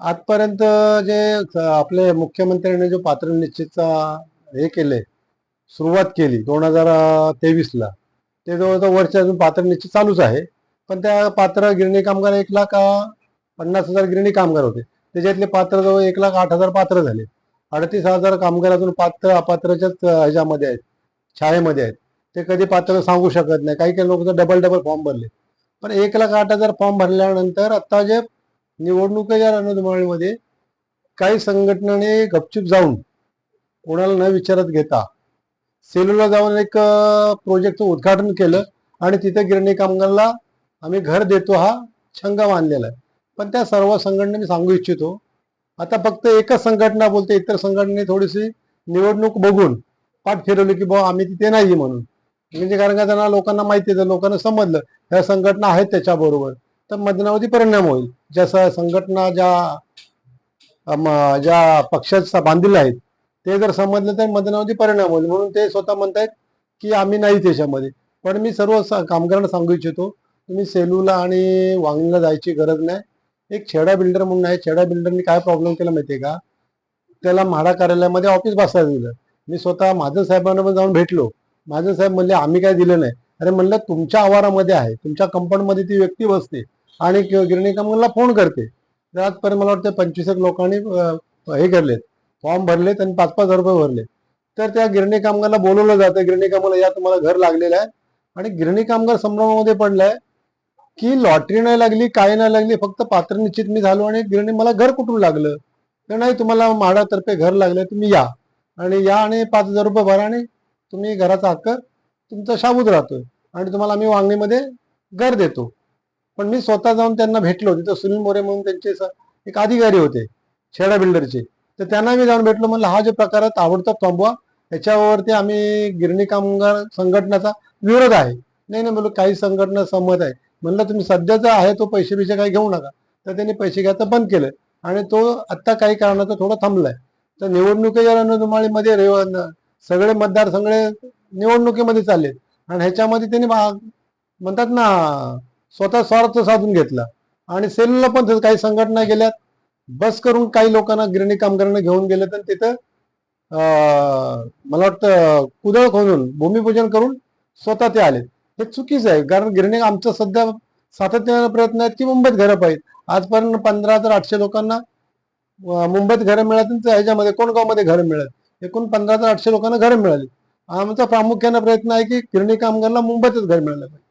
आजपर्यंत जे आपले मुख्यमंत्र्यांनी जो पात्र निश्चितचा हे केले सुरुवात केली दोन हजार तेवीसला ते जवळजवळ वर्ष अजून पात्र निश्चित चालूच आहे. पण त्या पात्र गिरणी कामगार एक लाख पन्नास हजार गिरणी कामगार होते. त्याच्यातले पात्र जवळ एक लाख आठ हजार पात्र झाले. अडतीस हजार कामगार अजून पात्र अपात्रच्याच ह्याच्यामध्ये आहेत छायेमध्ये आहेत. ते कधी पात्र सांगू शकत नाही. काही काही लोक डबल डबल फॉर्म भरले. पण एक लाख आठ हजार फॉर्म भरल्यानंतर आता जे निवडणुकीच्या रणधुमाळीमध्ये काही संघटनाने गपचूप जाऊन कोणाला न विचारत घेता सेलूला जाऊन एक प्रोजेक्टचं उद्घाटन केलं आणि तिथे गिरणी कामगारला आम्ही घर देतो हा छंग मानलेला आहे. पण त्या सर्व संघटना मी सांगू इच्छितो आता फक्त एकच संघटना बोलते इतर संघटनेने थोडीशी निवडणूक बघून पाठ फिरवली की बुवा आम्ही तिथे नाही म्हणून. म्हणजे कारण का त्यांना लोकांना माहिती आहे लोकांना समजलं ह्या संघटना आहेत त्याच्याबरोबर. तर मतदानावरती परिणाम होईल. ज्या संघटना ज्या ज्या पक्षात बांधील आहेत ते जर समजलं तर मतदानावरती परिणाम होईल. म्हणून ते स्वतः म्हणतायत की आम्ही नाही त्याच्यामध्ये पण मी सर्व स- कामगारांना सांगू इच्छितो तुम्ही सेलूला आणि वांगणीला जायची गरज नाही. एक छेडा बिल्डर म्हणून आहे. छेडा बिल्डरनी काय प्रॉब्लेम केला माहितीये का? त्याला म्हाडा कार्यालयामध्ये ऑफिस बसायला दिलं. मी स्वतः माझं साहेबांना पण जाऊन भेटलो. माझं साहेब म्हणले आम्ही काय दिलं नाही. अरे म्हणलं तुमच्या आवारामध्ये आहे. तुमच्या कंपाऊंडमध्ये ती व्यक्ती बसते. आणि ग- गिरणी कामगारला फोन करते. तर आजपर्यंत मला वाटतं पंचवीस एक लोकांनी हे करलेत. फॉर्म भरलेत आणि पाच पाच हजार रुपये भरले तर त्या गिरणी कामगारला बोलवलं जातं. गिरणी कामगारला या तुम्हाला घर लागलेलं आहे. आणि गिरणी कामगार संभ्रमामध्ये पडलाय की लॉटरी नाही लागली काय नाही लागली फक्त पात्र निश्चित मी झालो आणि गिरणी मला घर कुठून लागलं? तर नाही तुम्हाला म्हाडातर्फे घर लागलं तुम्ही या. आणि या आणि पाच हजार रुपये भरा आणि तुम्ही घराचा हक्क तुमचा शाबूत राहतोय. आणि तुम्हाला आम्ही वांगणीमध्ये घर देतो. पण मी स्वतः जाऊन त्यांना भेटलो तिथं सुनील मोरे म्हणून त्यांचे एक अधिकारी होते छेडा बिल्डरचे. तर त्यांना मी जाऊन भेटलो म्हणलं हा जो प्रकार आहे ताबडतोब थांबवा. याच्यावरती आम्ही गिरणी कामगार संघटनाचा विरोध आहे. नाही नाही म्हणलं काही संघटना संमत आहे. म्हणलं तुम्ही सध्याचा आहे तो पैसे बिसे काही घेऊ नका. तर त्यांनी पैसे घ्यायचं बंद केलं. आणि तो आत्ता काही कारणाचं थोडं थांबलाय. तर निवडणुकीच्या रणधुमाळीमध्ये सगळे मतदार सगळे निवडणुकीमध्ये चालले आणि ह्याच्यामध्ये त्यांनी म्हणतात ना स्वतः स्वार्थ साधून घेतला. आणि सेलूला पण तसं काही संघटना गेल्यात बस करून काही लोकांना गिरणी कामगारांना घेऊन गेले तर तिथं मला वाटतं कुदळ खोदून भूमिपूजन करून स्वतः ते आले हे चुकीचं आहे. कारण गिरणी आमचं सध्या सातत्याने प्रयत्न आहेत की मुंबईत घरं पाहिजे आजपर्यंत पंधरा हजार आठशे लोकांना मुंबईत घरं मिळत ह्याच्यामध्ये कोणगावमध्ये घरं मिळत एकूण पंधरा हजार आठशे लोकांना घरं मिळाली. आमचा प्रामुख्याने प्रयत्न आहे की गिरणी कामगारला मुंबईतच घर मिळालं पाहिजे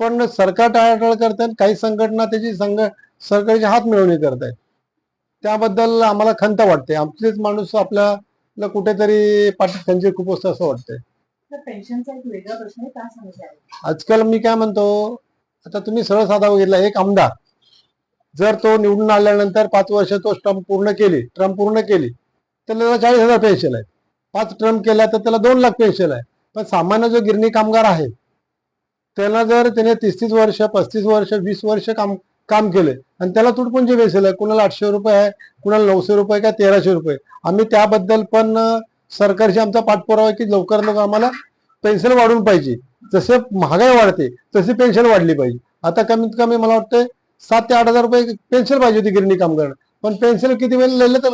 पण सरकार टाळाटाळ करतात काही संघटना त्याची संघ सरकारचे हात मिळवणी करतायत. त्याबद्दल आम्हाला खंत वाटते. आमचेच माणूस आपल्याला कुठेतरी पाठीत खंजीर खूप असतं असं वाटतंय. पेन्शनचा एक वेगळा प्रश्न आहे का समस्या आहे आजकाल मी काय म्हणतो आता तुम्ही सरळ साधा बघितला एक आमदार जर तो निवडून आल्यानंतर पाच वर्ष तो ट्रम पूर्ण केली ट्रम पूर्ण केली तर त्याला चाळीस हजार पेन्शन आहे पाच ट्रम केला तर त्याला दोन लाख पेन्शन आहे पण सामान्य जो गिरणी कामगार आहे त्याला जर त्याने तीस तीस वर्ष पस्तीस वर्ष वीस वर्ष काम काम केले आणि त्याला तुटपुंजी बेसेल आहे कुणाला आठशे रुपये आहे कुणाला नऊशे रुपये का तेराशे रुपये आम्ही त्याबद्दल पण सरकारशी आमचा पाठपुरावा आहे की लवकर लवकर आम्हाला पेन्शन वाढून पाहिजे. जसे महागाई वाढते तशी पेन्शन वाढली पाहिजे. आता कमीत कमी मला वाटतं सात ते आठ हजार रुपये पेन्शन पाहिजे होती गिरणी कामगार पण पेन्शन किती वेळ लिहिलं तर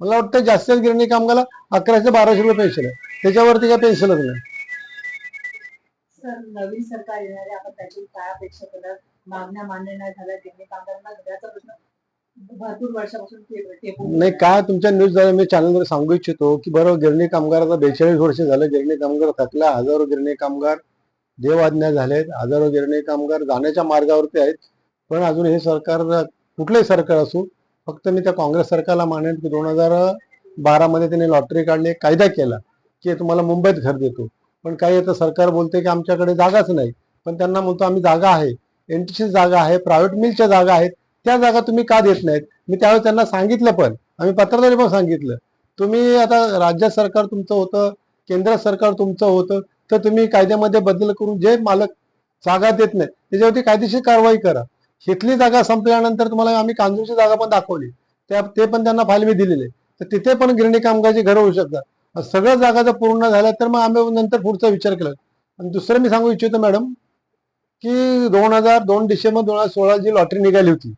मला वाटतं जास्त गिरणी कामगारला अकराशे बाराशे रुपये पेन्शन आहे. त्याच्यावरती काय पेन्शनच नाही. तर नवीन सरकार येणारे आपण त्याची काय अपेक्षा करणार? मागण्या मान्य नाही झाल्या त्यांनी कामगारांना घराचा प्रश्न भरपूर वर्षापासून नाही काय तुमच्या न्यूज मी चॅनलवर सांगू इच्छितो की बरोबर गिरणी कामगाराचा बेचाळीस वर्ष झालं गिरणी कामगार थकला हजारो गिरणी कामगार देवाज्ञा झालेत हजारो गिरणी कामगार जाण्याच्या मार्गावरती आहेत. पण अजून हे सरकार कुठलंही सरकार असू फक्त मी त्या काँग्रेस सरकारला मानेन की दोन हजार बारामध्ये त्यांनी लॉटरी काढली एक कायदा केला की तुम्हाला मुंबईत घर देतो. पण काही आता सरकार बोलते की आमच्याकडे जागाच नाही. पण त्यांना म्हणतो आम्ही जागा आहे. एनटीसी जागा आहे प्रायव्हेट मिलच्या जागा आहेत. त्या जागा तुम्ही का देत नाहीत? मी त्यावेळी त्यांना सांगितलं पण. आम्ही पत्रधारी पण सांगितलं. तुम्ही आता राज्य सरकार तुमचं होतं केंद्र सरकार तुमचं होतं तर तुम्ही कायद्यामध्ये बदल करून जे मालक जागा देत नाही त्याच्यावरती कायदेशीर कारवाई करा. इथली जागा संपल्यानंतर तुम्हाला आम्ही कांजूरची जागा पण दाखवली. त्या ते पण त्यांना फाईल मी दिलेले तर तिथे पण गिरणी कामगारची घरं होऊ शकतात. सगळ्या जागा जर पूर्ण झाल्या तर मग आम्ही नंतर पुढचा विचार केला. आणि दुसरं मी सांगू इच्छितो मॅडम की दोन हजार दोन डिसेंबर दोन हजार सोळा जी लॉटरी निघाली होती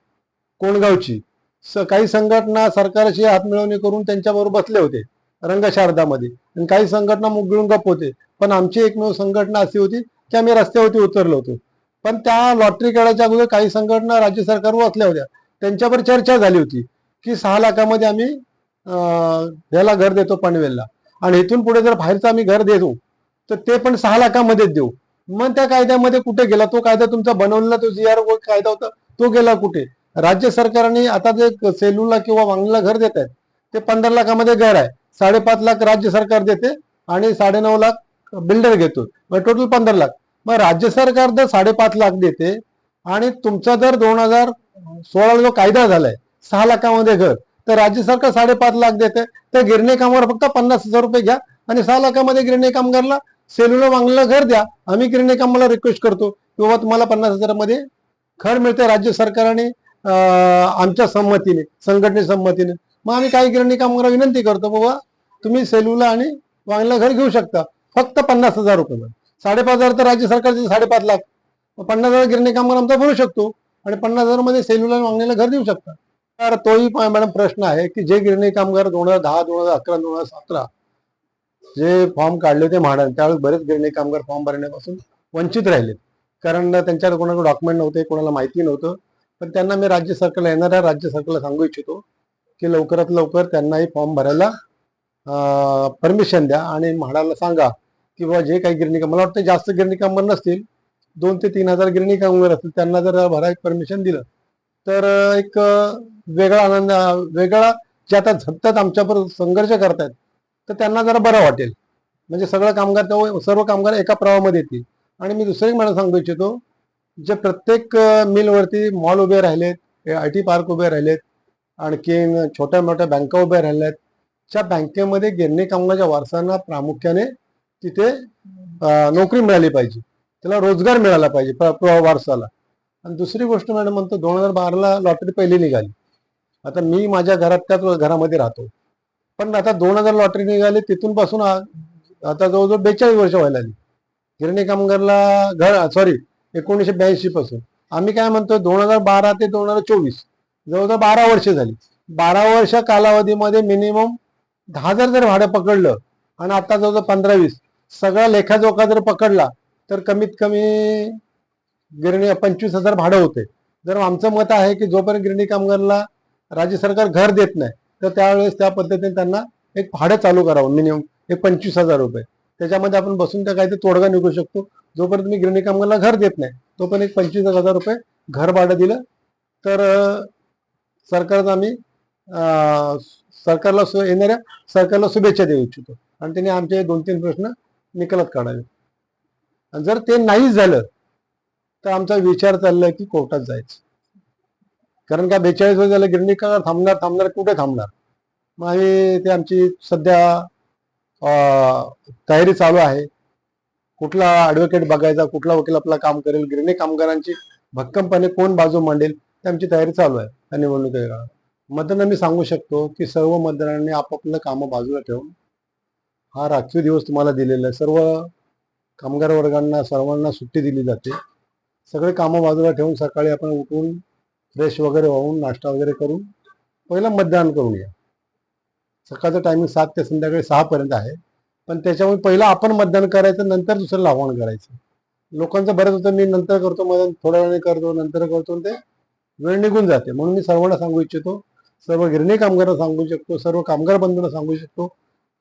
कोणगावची स- काही संघटना सरकारशी हातमिळवणी करून त्यांच्याबरोबर बसले होते रंगशारदामध्ये. आणि काही संघटना मुगळून गप होते. पण आमची एकमेव संघटना अशी होती की आम्ही रस्त्यावरती उतरलो होतो. पण त्या लॉटरी खेळाच्या अगोदर काही संघटना राज्य सरकारवर असल्या होत्या. त्यांच्यावर चर्चा झाली होती की सहा लाखामध्ये आम्ही ह्याला घर देतो पनवेलला. आणि इथून पुढे जर बाहेरचं आम्ही घर देतो तर ते पण सहा लाखामध्येच देऊ. मग त्या कायद्यामध्ये कुठे गेला? तो कायदा तुमचा बनवलेला तो जी आर कायदा होता तो गेला कुठे? राज्य सरकारने आता जे सेलूला किंवा वांगणीला घर देत आहेत ते पंधरा लाखामध्ये घर आहे. साडेपाच लाख राज्य सरकार देते आणि साडेनऊ लाख बिल्डर घेतो. मग टोटल पंधरा लाख. मग राज्य सरकार जर साडेपाच लाख देते आणि तुमचा जर दोन हजार सोळा जो कायदा झालाय सहा लाखामध्ये घर तर राज्य सरकार साडेपाच लाख देते. तर गिरणी कामावर फक्त पन्नास हजार रुपये घ्या आणि सहा लाखामध्ये गिरणी कामगारला सेलूला वांगला घर द्या. आम्ही गिरणी कामाला रिक्वेस्ट करतो की बाबा तुम्हाला पन्नास हजारामध्ये घर मिळते राज्य सरकारने आमच्या संमतीने संघटने संमतीने. मग आम्ही काही गिरणी कामगार विनंती करतो बाबा तुम्ही सेलूला आणि वांगला घर घेऊ शकता. फक्त पन्नास हजार रुपये. साडेपाच हजार तर राज्य सरकारचे साडेपाच लाख. पन्नास हजार गिरणी कामगार आमचा भरू शकतो आणि पन्नास हजारमध्ये सेलूला आणि वांगण्याला घर देऊ शकता. तर तोही मॅडम प्रश्न आहे की जे गिरणी कामगार दोन हजार दहा दोन हजार अकरा दोन हजार सतरा जे फॉर्म काढले होते म्हाडाने त्यावेळेस बरेच गिरणी कामगार फॉर्म भरण्यापासून वंचित राहिले कारण त्यांच्याकडे कोणाकडे डॉक्युमेंट नव्हते कोणाला माहिती नव्हतं. पण त्यांना मी राज्य सरकारला येणाऱ्या राज्य सरकारला सांगू इच्छितो की लवकरात लवकर त्यांनाही फॉर्म भरायला परमिशन द्या आणि म्हाडाला सांगा की बाबा जे काही गिरणी मला वाटतं जास्त गिरणी कामगार नसतील दोन ते तीन हजार गिरणी कामगार असतील त्यांना जर भरायला परमिशन दिलं तर एक वेगळा आनंद वेगळा जे आता झटतात आमच्याबरोबर संघर्ष करतायत तर त्यांना जरा बरं वाटेल. म्हणजे सगळं कामगार तेव्हा सर्व कामगार एका प्रवाहामध्ये येतील. आणि मी दुसरं एक मला सांगू इच्छितो जे प्रत्येक मिलवरती मॉल उभे राहिलेत आय टी पार्क उभे राहिलेत आणखीन छोट्या मोठ्या बँका उभ्या राहिल्यात त्या बँकेमध्ये गिरणी कामगारच्या वारसांना प्रामुख्याने तिथे नोकरी मिळाली पाहिजे. त्याला रोजगार मिळाला पाहिजे प्र- प्र- वारसाला. आणि दुसरी गोष्ट मॅडम म्हणतो दोन हजार बाराला लॉटरी पहिली निघाली. आता मी माझ्या घरात त्याच घरामध्ये राहतो. पण आता दोन हजार लॉटरी निघाली तिथून पासून आता जवळजवळ बेचाळीस वर्ष व्हायला आली गिरणी कामगारला घर सॉरी एकोणीसशे ब्याऐंशी पासून. आम्ही काय म्हणतो दोन हजार बारा ते दोन हजार चोवीस जवळजवळ बारा वर्ष झाली. बारा वर्ष कालावधीमध्ये मिनिमम दहा हजार जर भाडं पकडलं आणि आता जवळजवळ पंधरा वीस सगळा लेखाजोखा जर पकडला तर कमीत कमी गिरणी पंचवीस हजार भाडं होते. जर आमचं मत आहे की जोपर्यंत गिरणी कामगारला राज्य सरकार घर देत नाही तर त्यावेळेस त्या पद्धतीने त्यांना एक भाडं चालू करावं मिनिमम एक पंचवीस हजार रुपये. त्याच्यामध्ये आपण बसून त्या काहीतरी तोडगा निघू शकतो. जोपर्यंत मी गिरणी कामगारला घर देत नाही तोपर्यंत एक पंचवीस हजार रुपये घर भाडं दिलं तर सरकारचा आम्ही सरकारला सु- येणाऱ्या सरकारला शुभेच्छा देऊ इच्छितो. आणि त्यांनी आमचे दोन तीन प्रश्न निकालात काढावे. आणि जर ते नाही झालं तर आमचा विचार चाललाय की कोर्टात जायचं. कारण का बेचाळीस वर्ष झालं गिरणी का थांबणार थांबणार कुठे थांबणार? मग आम्ही ते आमची सध्या तयारी चालू आहे. कुठला ॲडव्होकेट बघायचा कुठला वकील आपला काम करेल गिरणी कामगारांची भक्कमपणे कोण बाजू मांडेल ते आमची तयारी चालू आहे. त्या निवडणुकीच्या काळात मतदान मी सांगू शकतो की सर्व मतदारांनी आपापलं कामं बाजूला ठेवून हा राखीव दिवस तुम्हाला दिलेला आहे. सर्व कामगार वर्गांना सर्वांना सुट्टी दिली जाते. सगळे कामं बाजूला ठेवून सकाळी आपण उठून फ्रेश वगैरे होऊन नाश्ता वगैरे करून पहिला मतदान करून या सकाळचं टायमिंग सात ते संध्याकाळी सहापर्यंत आहे. पण त्याच्यामुळे पहिलं आपण मतदान करायचं नंतर दुसऱ्याला आव्हान करायचं. लोकांचं बरंच होतं मी नंतर करतो मतदान थोड्या वेळाने करतो नंतर करतो आणि ते वेळ निघून जाते. म्हणून मी सर्वांना सांगू इच्छितो सर्व गिरणी कामगारांना सांगू शकतो सर्व कामगार बंधूंना सांगू शकतो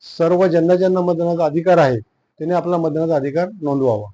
सर्व ज्यांना ज्यांना मतदानाचा अधिकार आहे त्यांनी आपला मतदानाचा अधिकार नोंदवावा.